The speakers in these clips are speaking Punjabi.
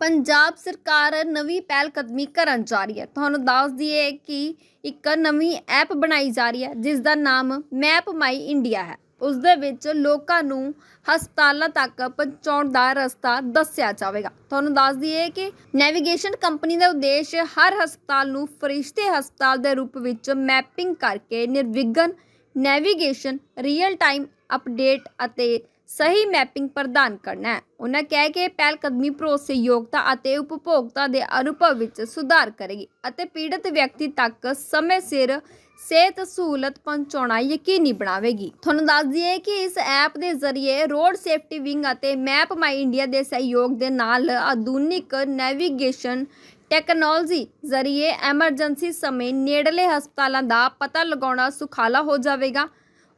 ਪੰਜਾਬ ਸਰਕਾਰ ਨਵੀਂ ਪਹਿਲ ਕਦਮੀ ਕਰਨ ਜਾ ਰਹੀ ਹੈ। ਤੁਹਾਨੂੰ ਦੱਸ ਦਈਏ ਕਿ ਇੱਕ ਨਵੀਂ ਐਪ ਬਣਾਈ ਜਾ ਰਹੀ ਹੈ ਜਿਸ ਦਾ ਨਾਮ ਮੈਪ ਮਾਈ ਇੰਡੀਆ ਹੈ। ਉਸ ਦੇ ਵਿੱਚ ਲੋਕਾਂ ਨੂੰ ਹਸਪਤਾਲਾਂ ਤੱਕ ਪਹੁੰਚਾਉਣ ਦਾ ਰਸਤਾ ਦੱਸਿਆ ਜਾਵੇਗਾ। ਤੁਹਾਨੂੰ ਦੱਸ ਦਈਏ ਕਿ ਨੈਵੀਗੇਸ਼ਨ ਕੰਪਨੀ ਦਾ ਉਦੇਸ਼ ਹਰ ਹਸਪਤਾਲ ਨੂੰ ਫਰਿਸ਼ਤੇ ਹਸਪਤਾਲ ਦੇ ਰੂਪ ਵਿੱਚ ਮੈਪਿੰਗ ਕਰਕੇ ਨਿਰਵਿਘਨ ਨੈਵੀਗੇਸ਼ਨ, ਰੀਅਲ ਟਾਈਮ ਅਪਡੇਟ ਅਤੇ ਸਹੀ ਮੈਪਿੰਗ ਪ੍ਰਦਾਨ ਕਰਨਾ ਹੈ। ਉਹਨਾਂ ਕਿਹਾ ਕਿ ਇਹ ਪਹਿਲ ਕਦਮੀ ਭਰੋਸੇਯੋਗਤਾ ਅਤੇ ਉਪਭੋਗਤਾ ਦੇ ਅਨੁਭਵ ਵਿੱਚ ਸੁਧਾਰ ਕਰੇਗੀ ਅਤੇ ਪੀੜਤ ਵਿਅਕਤੀ ਤੱਕ ਸਮੇਂ ਸਿਰ ਸਿਹਤ ਸਹੂਲਤ ਪਹੁੰਚਾਉਣਾ ਯਕੀਨੀ ਬਣਾਵੇਗੀ। ਤੁਹਾਨੂੰ ਦੱਸ ਦਈਏ ਕਿ ਇਸ ਐਪ ਦੇ ਜ਼ਰੀਏ ਰੋਡ ਸੇਫਟੀ ਵਿੰਗ ਅਤੇ ਮੈਪ ਮਾਈ ਇੰਡੀਆ ਦੇ ਸਹਿਯੋਗ ਦੇ ਨਾਲ ਆਧੁਨਿਕ ਨੈਵੀਗੇਸ਼ਨ ਟੈਕਨੋਲੋਜੀ ਜ਼ਰੀਏ ਐਮਰਜੈਂਸੀ ਸਮੇਂ ਨੇੜਲੇ ਹਸਪਤਾਲਾਂ ਦਾ ਪਤਾ ਲਗਾਉਣਾ ਸੁਖਾਲਾ ਹੋ ਜਾਵੇਗਾ।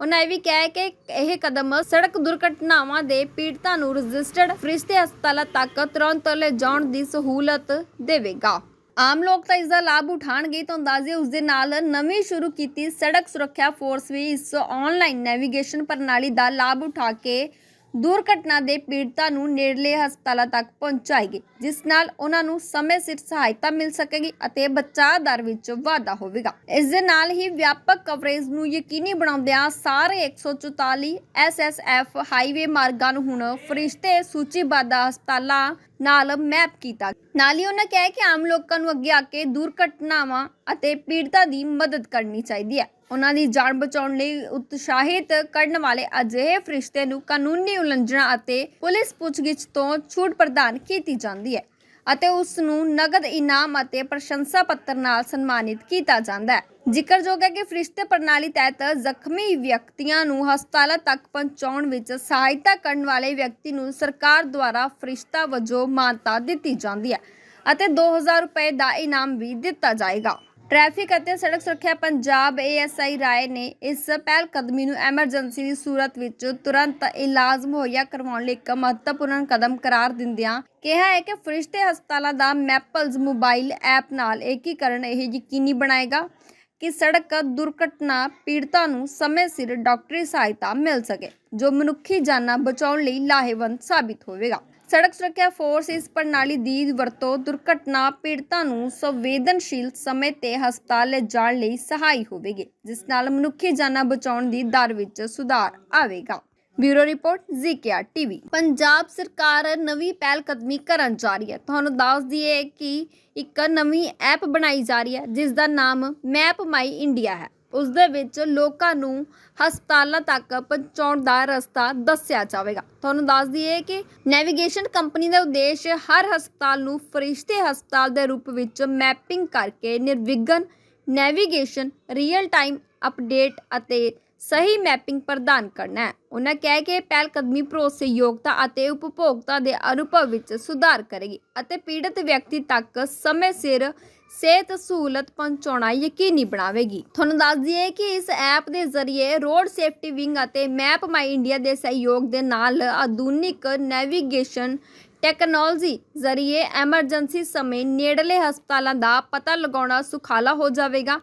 ਉਹਨਾਂ ਇਹ ਵੀ ਕਿਹਾ ਕਿ ਇਹ ਕਦਮ ਸੜਕ ਦੁਰਘਟਨਾਵਾਂ ਦੇ ਪੀੜਤਾਂ ਨੂੰ ਰਜਿਸਟਰਡ ਫਰਿਸ਼ਤੇ ਹਸਪਤਾਲਾਂ ਤੱਕ ਤੁਰੰਤ ਲੈ ਦੀ ਸਹੂਲਤ ਦੇਵੇਗਾ। ਆਮ ਲੋਕ ਤਾਂ ਇਸ ਦਾ ਲਾਭ ਉਠਾਣਗੇ ਤਾਂ ਅੰਦਾਜ਼ੇ ਉਸ ਦੇ ਨਾਲ ਨਵੀਂ ਸ਼ੁਰੂ ਕੀਤੀ ਸੜਕ ਸੁਰੱਖਿਆ ਫੋਰਸ ਵੀ ਇਸ ਆਨਲਾਈਨ ਨੈਵੀਗੇਸ਼ਨ ਪ੍ਰਣਾਲੀ ਦਾ ਲਾਭ ਉਠਾ ਕੇ ਦੁਰਘਟਨਾ ਦੇ ਪੀੜਤਾਂ ਨੂੰ ਨੇੜਲੇ ਹਸਪਤਾਲਾਂ ਤੱਕ ਪਹੁੰਚਾਏਗੀ, ਜਿਸ ਨਾਲ ਉਹਨਾਂ ਨੂੰ ਸਮੇਂ ਸਿਰ ਸਹਾਇਤਾ ਮਿਲ ਸਕੇਗੀ ਅਤੇ ਬਚਾਅ ਦਰ ਵਿੱਚ ਵਾਧਾ ਹੋਵੇਗਾ। ਇਸ ਦੇ ਨਾਲ ਹੀ ਵਿਆਪਕ ਕਵਰੇਜ ਨੂੰ ਯਕੀਨੀ ਬਣਾਉਂਦਿਆਂ ਸਾਰੇ 144 ਐਸਐਸਐਫ ਹਾਈਵੇ ਮਾਰਗਾਂ ਨੂੰ ਹੁਣ ਫਰਿਸ਼ਤੇ ਸੂਚੀਬੱਧ ਹਸਪਤਾਲਾਂ ਨਾਲ ਮੈਪ ਕੀਤਾ। ਨਾਲ ਹੀ ਉਹਨਾਂ ਕਿਹਾ ਕਿ ਆਮ ਲੋਕਾਂ ਨੂੰ ਅੱਗੇ ਆ ਕੇ ਦੁਰਘਟਨਾਵਾਂ ਅਤੇ ਪੀੜਤਾਂ ਦੀ ਮਦਦ ਕਰਨੀ ਚਾਹੀਦੀ ਹੈ। ਉਹਨਾਂ ਦੀ ਜਾਨ ਬਚਾਉਣ ਲਈ ਉਤਸ਼ਾਹਿਤ ਕਰਨ ਵਾਲੇ ਅਜਿਹੇ ਫਰਿਸ਼ਤੇ ਨੂੰ ਕਾਨੂੰਨੀ ਉਲੰਘਣਾ ਅਤੇ ਪੁਲਿਸ ਪੁੱਛਗਿੱਛ ਤੋਂ ਛੂਟ ਪ੍ਰਦਾਨ ਕੀਤੀ ਜਾਂਦੀ ਹੈ ਅਤੇ ਉਸ ਨੂੰ ਨਗਦ ਇਨਾਮ ਅਤੇ ਪ੍ਰਸ਼ੰਸਾ ਪੱਤਰ ਨਾਲ ਸਨਮਾਨਿਤ ਕੀਤਾ ਜਾਂਦਾ ਹੈ। ਜ਼ਿਕਰਯੋਗ ਹੈ ਕਿ ਫਰਿਸ਼ਤੇ ਪ੍ਰਣਾਲੀ ਤਹਿਤ ਜ਼ਖਮੀ ਵਿਅਕਤੀਆਂ ਨੂੰ ਹਸਪਤਾਲਾਂ ਤੱਕ ਪਹੁੰਚਾਉਣ ਵਿੱਚ ਸਹਾਇਤਾ ਕਰਨ ਵਾਲੇ ਵਿਅਕਤੀ ਨੂੰ ਸਰਕਾਰ ਦੁਆਰਾ ਫਰਿਸ਼ਤਾ ਵਜੋਂ ਮਾਨਤਾ ਦਿੱਤੀ ਜਾਂਦੀ ਹੈ ਅਤੇ 2000 ਰੁਪਏ ਦਾ ਇਨਾਮ ਵੀ ਦਿੱਤਾ ਜਾਏਗਾ। ਟ੍ਰੈਫਿਕ ਅਤੇ ਸੜਕ ਸੁਰੱਖਿਆ ਪੰਜਾਬ ਏਐਸਆਈ ਰਾਏ ਨੇ ਇਸ ਪਹਿਲ ਕਦਮੀ ਨੂੰ ਐਮਰਜੈਂਸੀ ਦੀ ਸੂਰਤ ਵਿੱਚ ਤੁਰੰਤ ਇਲਾਜ ਮੁਹੱਈਆ ਕਰਵਾਉਣ ਲਈ ਇੱਕ ਮਹੱਤਵਪੂਰਨ ਕਦਮ ਕਰਾਰ ਦਿੰਦਿਆਂ ਕਿਹਾ ਹੈ ਕਿ ਫਰਿਸ਼ਤੇ ਹਸਪਤਾਲਾਂ ਦਾ ਮੈਪਲਜ਼ ਮੋਬਾਈਲ ਐਪ ਨਾਲ ਏਕੀਕਰਨ ਇਹ ਯਕੀਨੀ ਬਣਾਏਗਾ ਕਿ ਸੜਕ, ਦੁਰਘਟਨਾ ਪੀੜਤਾਂ ਨੂੰ ਸਮੇਂ ਸਿਰ ਡਾਕਟਰੀ ਸਹਾਇਤਾ ਮਿਲ ਸਕੇ, ਜੋ ਮਨੁੱਖੀ ਜਾਨਾਂ ਬਚਾਉਣ ਲਈ ਲਾਹੇਵੰਦ ਸਾਬਿਤ ਹੋਵੇਗਾ। ਸੜਕ ਸੁਰੱਖਿਆ ਫੋਰਸ ਇਸ ਪ੍ਰਣਾਲੀ ਦੀ ਵਰਤੋਂ ਦੁਰਘਟਨਾ ਪੀੜਤਾਂ ਨੂੰ ਸੰਵੇਦਨਸ਼ੀਲ ਸਮੇਂ ਤੇ ਹਸਪਤਾਲ ਲੈ ਜਾਣ ਲਈ ਸਹਾਈ ਹੋਵੇਗੀ, ਜਿਸ ਨਾਲ ਮਨੁੱਖੀ ਜਾਨਾਂ ਬਚਾਉਣ ਦੀ ਦਰ ਵਿੱਚ ਸੁਧਾਰ ਆਵੇਗਾ। Bureau report, ZKR TV. Punjab ਸਰਕਾਰ ਨਵੀਂ ਪਹਿਲ ਕਦਮੀ ਕਰਨ ਜਾ ਰਹੀ ਹੈ। ਤੁਹਾਨੂੰ ਦੱਸ ਦਈਏ ਕਿ ਇੱਕ ਨਵੀਂ ਐਪ ਬਣਾਈ ਜਾ ਰਹੀ ਹੈ ਜਿਸ ਦਾ ਨਾਮ ਮੈਪ ਮਾਈ ਇੰਡੀਆ ਹੈ। ਉਸ ਦੇ ਵਿੱਚ ਲੋਕਾਂ ਨੂੰ ਹਸਪਤਾਲਾਂ ਤੱਕ ਪਹੁੰਚਾਉਣ ਦਾ ਰਸਤਾ ਦੱਸਿਆ ਜਾਵੇਗਾ। ਤੁਹਾਨੂੰ ਦੱਸ ਦਈਏ ਕਿ ਨੈਵੀਗੇਸ਼ਨ ਕੰਪਨੀ ਦਾ ਉਦੇਸ਼ ਹਰ ਹਸਪਤਾਲ ਨੂੰ ਫਰਿਸ਼ਤੇ ਹਸਪਤਾਲ ਦੇ ਰੂਪ ਵਿੱਚ ਮੈਪਿੰਗ ਕਰਕੇ ਨਿਰਵਿਘਨ ਨੈਵੀਗੇਸ਼ਨ, ਰੀਅਲ ਟਾਈਮ ਅਪਡੇਟ ਅਤੇ ਸਹੀ ਮੈਪਿੰਗ ਪ੍ਰਦਾਨ ਕਰਨਾ ਹੈ। ਉਹਨਾਂ ਕਿਹਾ ਕਿ ਇਹ ਪਹਿਲ ਕਦਮੀ ਭਰੋਸੇਯੋਗਤਾ ਅਤੇ ਉਪਭੋਗਤਾ ਦੇ ਅਨੁਭਵ ਵਿੱਚ ਸੁਧਾਰ ਕਰੇਗੀ ਅਤੇ ਪੀੜਤ ਵਿਅਕਤੀ ਤੱਕ ਸਮੇਂ ਸਿਰ ਸਿਹਤ ਸਹੂਲਤ ਪਹੁੰਚਾਉਣਾ ਯਕੀਨੀ ਬਣਾਵੇਗੀ। ਤੁਹਾਨੂੰ ਦੱਸ ਦਈਏ ਕਿ ਇਸ ਐਪ ਦੇ ਜ਼ਰੀਏ ਰੋਡ ਸੇਫਟੀ ਵਿੰਗ ਅਤੇ ਮੈਪ ਮਾਈ ਇੰਡੀਆ ਦੇ ਸਹਿਯੋਗ ਦੇ ਨਾਲ ਆਧੁਨਿਕ ਨੈਵੀਗੇਸ਼ਨ ਟੈਕਨੋਲੋਜੀ ਜ਼ਰੀਏ ਐਮਰਜੈਂਸੀ ਸਮੇਂ ਨੇੜਲੇ ਹਸਪਤਾਲਾਂ ਦਾ ਪਤਾ ਲਗਾਉਣਾ ਸੁਖਾਲਾ ਹੋ ਜਾਵੇਗਾ।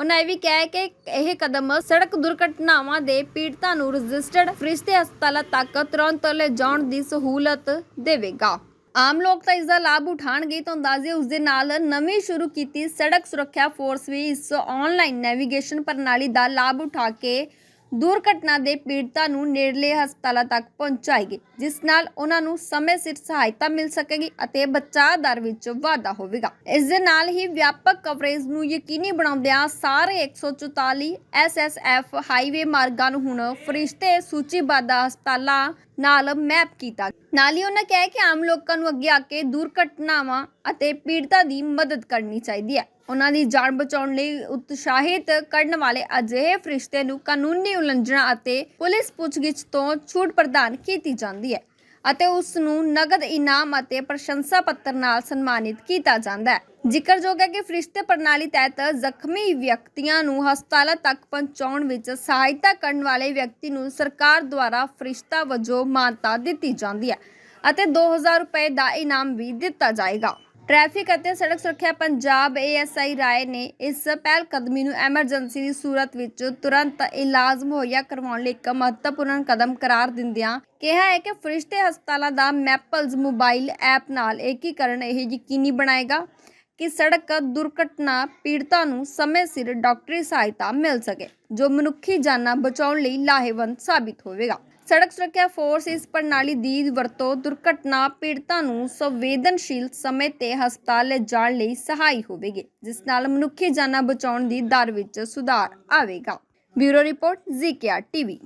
ਉਹਨਾਂ ਇਹ ਵੀ ਕਿਹਾ ਕਿ ਇਹ ਕਦਮ ਸੜਕ ਦੁਰਘਟਨਾਵਾਂ ਦੇ ਪੀੜਤਾਂ ਨੂੰ ਰਜਿਸਟਰਡ ਫਰਿਸ਼ਤੇ ਹਸਪਤਾਲਾਂ ਤੱਕ ਤੁਰੰਤ ਲੈ ਜਾਣ ਦੀ ਸਹੂਲਤ ਦੇਵੇਗਾ। ਆਮ ਲੋਕ ਤਾਂ ਇਸ ਦਾ ਲਾਭ ਉਠਾਣਗੇ ਤਾਂ ਅੰਦਾਜ਼ੇ ਉਸ ਦੇ ਨਾਲ ਨਵੀਂ ਸ਼ੁਰੂ ਕੀਤੀ ਸੜਕ ਸੁਰੱਖਿਆ ਫੋਰਸ ਵੀ ਇਸ ਆਨਲਾਈਨ ਨੈਵੀਗੇਸ਼ਨ ਪ੍ਰਣਾਲੀ ਦਾ ਲਾਭ ਉਠਾ ਕੇ ਦੁਰਘਟਨਾ ਦੇ ਪੀੜਤਾਂ ਨੂੰ ਨੇੜਲੇ ਹਸਪਤਾਲਾਂ ਤੱਕ ਪਹੁੰਚਾਏਗੀ, ਜਿਸ ਨਾਲ ਉਹਨਾਂ ਨੂੰ ਸਮੇਂ ਸਿਰ ਸਹਾਇਤਾ ਮਿਲ ਸਕੇਗੀ ਅਤੇ ਬਚਾਅ ਦਰ ਵਿੱਚ ਵਾਧਾ ਹੋਵੇਗਾ। ਇਸ ਦੇ ਨਾਲ ਹੀ ਵਿਆਪਕ ਕਵਰੇਜ ਨੂੰ ਯਕੀਨੀ ਬਣਾਉਂਦਿਆਂ ਸਾਰੇ 144 ਐਸਐਸਐਫ ਹਾਈਵੇ ਮਾਰਗਾਂ ਨੂੰ ਹੁਣ ਫਰਿਸ਼ਤੇ ਸੂਚੀਬੱਧ ਹਸਪਤਾਲਾਂ ਨਾਲ ਮੈਪ ਕੀਤਾ ਨਾਲ ਹੀ ਉਹਨਾਂ ਕਿਹਾ ਕਿ ਆਮ ਲੋਕਾਂ ਨੂੰ ਅੱਗੇ ਆ ਕੇ ਦੁਰਘਟਨਾਵਾਂ ਅਤੇ ਪੀੜਤਾਂ ਦੀ ਮਦਦ ਕਰਨੀ ਚਾਹੀਦੀ ਹੈ। ਉਹਨਾਂ ਦੀ ਜਾਨ ਬਚਾਉਣ ਲਈ ਉਤਸ਼ਾਹਿਤ ਕਰਨ ਵਾਲੇ ਅਜਿਹੇ ਫਰਿਸ਼ਤੇ ਨੂੰ ਕਾਨੂੰਨੀ ਉਲੰਘਣਾ ਅਤੇ ਪੁਲਿਸ ਪੁੱਛਗਿੱਛ ਤੋਂ ਛੂਟ ਪ੍ਰਦਾਨ ਕੀਤੀ ਜਾਂਦੀ ਹੈ ਅਤੇ ਉਸ ਨੂੰ ਨਗਦ ਇਨਾਮ ਅਤੇ ਪ੍ਰਸ਼ੰਸਾ ਪੱਤਰ ਨਾਲ ਸਨਮਾਨਿਤ ਕੀਤਾ ਜਾਂਦਾ ਹੈ। ਜ਼ਿਕਰਯੋਗ ਹੈ ਕਿ ਫਰਿਸ਼ਤੇ ਪ੍ਰਣਾਲੀ ਤਹਿਤ ਜ਼ਖਮੀ ਵਿਅਕਤੀਆਂ ਨੂੰ ਹਸਪਤਾਲਾਂ ਤੱਕ ਪਹੁੰਚਾਉਣ ਵਿੱਚ ਸਹਾਇਤਾ ਕਰਨ ਵਾਲੇ ਵਿਅਕਤੀ ਨੂੰ ਸਰਕਾਰ ਦੁਆਰਾ ਫਰਿਸ਼ਤਾ ਵਜੋਂ ਮਾਨਤਾ ਦਿੱਤੀ ਜਾਂਦੀ ਹੈ ਅਤੇ 2000 ਰੁਪਏ ਦਾ ਇਨਾਮ ਵੀ ਦਿੱਤਾ ਜਾਏਗਾ। ਟ੍ਰੈਫਿਕ ਅਤੇ ਸੜਕ ਸੁਰੱਖਿਆ ਪੰਜਾਬ ਏਐਸਆਈ ਰਾਏ ਨੇ ਇਸ ਪਹਿਲ ਕਦਮੀ ਨੂੰ ਐਮਰਜੈਂਸੀ ਦੀ ਸੂਰਤ ਵਿੱਚ ਤੁਰੰਤ ਇਲਾਜ ਮੁਹੱਈਆ ਕਰਵਾਉਣ ਲਈ ਇੱਕ ਮਹੱਤਵਪੂਰਨ ਕਦਮ ਕਰਾਰ ਦਿੰਦਿਆਂ ਕਿਹਾ ਹੈ ਕਿ ਫਰਿਸ਼ਤੇ ਹਸਪਤਾਲਾਂ ਦਾ ਮੈਪਲਜ਼ ਮੋਬਾਈਲ ਐਪ ਨਾਲ ਏਕੀਕਰਨ ਇਹ ਯਕੀਨੀ ਬਣਾਏਗਾ ਕਿ ਸੜਕ ਦੁਰਘਟਨਾ ਪੀੜਤਾਂ ਨੂੰ ਸਮੇਂ ਸਿਰ ਡਾਕਟਰੀ ਸਹਾਇਤਾ ਮਿਲ ਸਕੇ, ਜੋ ਮਨੁੱਖੀ ਜਾਨਾਂ ਬਚਾਉਣ ਲਈ ਲਾਹੇਵੰਦ ਸਾਬਿਤ ਹੋਵੇਗਾ। ਸੜਕ ਸੁਰੱਖਿਆ ਫੋਰਸ ਇਸ ਪ੍ਰਣਾਲੀ ਦੀ ਵਰਤੋਂ ਦੁਰਘਟਨਾ ਪੀੜਤਾਂ ਨੂੰ ਸੰਵੇਦਨਸ਼ੀਲ ਸਮੇਂ ਤੇ ਹਸਪਤਾਲ ਲੈ ਜਾਣ ਲਈ ਸਹਾਈ ਹੋਵੇਗੀ, ਜਿਸ ਨਾਲ ਮਨੁੱਖੀ ਜਾਨਾਂ ਬਚਾਉਣ ਦੀ ਦਰ ਵਿੱਚ ਸੁਧਾਰ ਆਵੇਗਾ। Bureau report ZKR TV.